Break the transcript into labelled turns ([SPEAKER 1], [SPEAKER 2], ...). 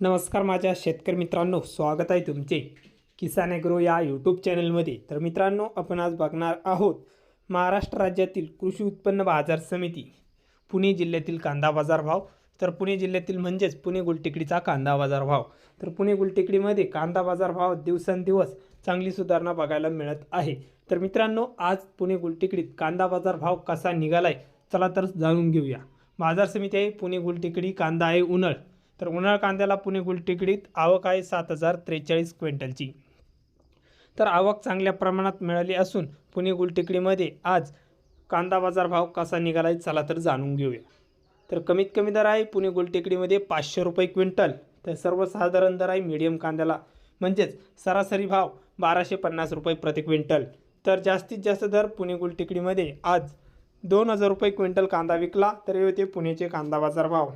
[SPEAKER 1] नमस्कार माझ्या शेतकरी मित्रांनो स्वागत आहे तुमचे किसान ॲग्रो या यूट्यूब चॅनलमध्ये तर मित्रांनो आपण आज बघणार आहोत महाराष्ट्र राज्यातील कृषी उत्पन्न बाजार समिती पुणे जिल्ह्यातील कांदा बाजार भाव. तर पुणे जिल्ह्यातील म्हणजेच पुणे गुलटेकडीचा कांदा बाजार भाव. तर पुणे गुलटेकडीमध्ये कांदा बाजार भाव दिवसेंदिवस चांगली सुधारणा बघायला मिळत आहे. तर मित्रांनो आज पुणे गुलटेकडीत कांदा बाजार भाव कसा निघालाय चला तर जाणून घेऊया. बाजार समिती आहे पुणे गुलटेकडी कांदा आहे उन्हाळ. तर उन्हाळ कांद्याला पुणे गुलटेकडीत आवक आहे सात हजार त्रेचाळीस क्विंटलची. तर आवक चांगल्या प्रमाणात मिळाली असून पुणे गुलटेकडीमध्ये आज कांदा बाजार भाव कसा निघाला आहे चला तर जाणून घेऊया. तर कमीत कमी दर आहे पुणे गुलटेकडीमध्ये पाचशे रुपये क्विंटल. तर सर्वसाधारण दर आहे मीडियम कांद्याला. म्हणजेच सरासरी भाव बाराशे पन्नास रुपये प्रति क्विंटल. तर जास्तीत जास्त दर पुणे गुलटेकडीमध्ये आज दोन हजार रुपये क्विंटल कांदा विकला तर हे होते पुण्याचे कांदा बाजार भाव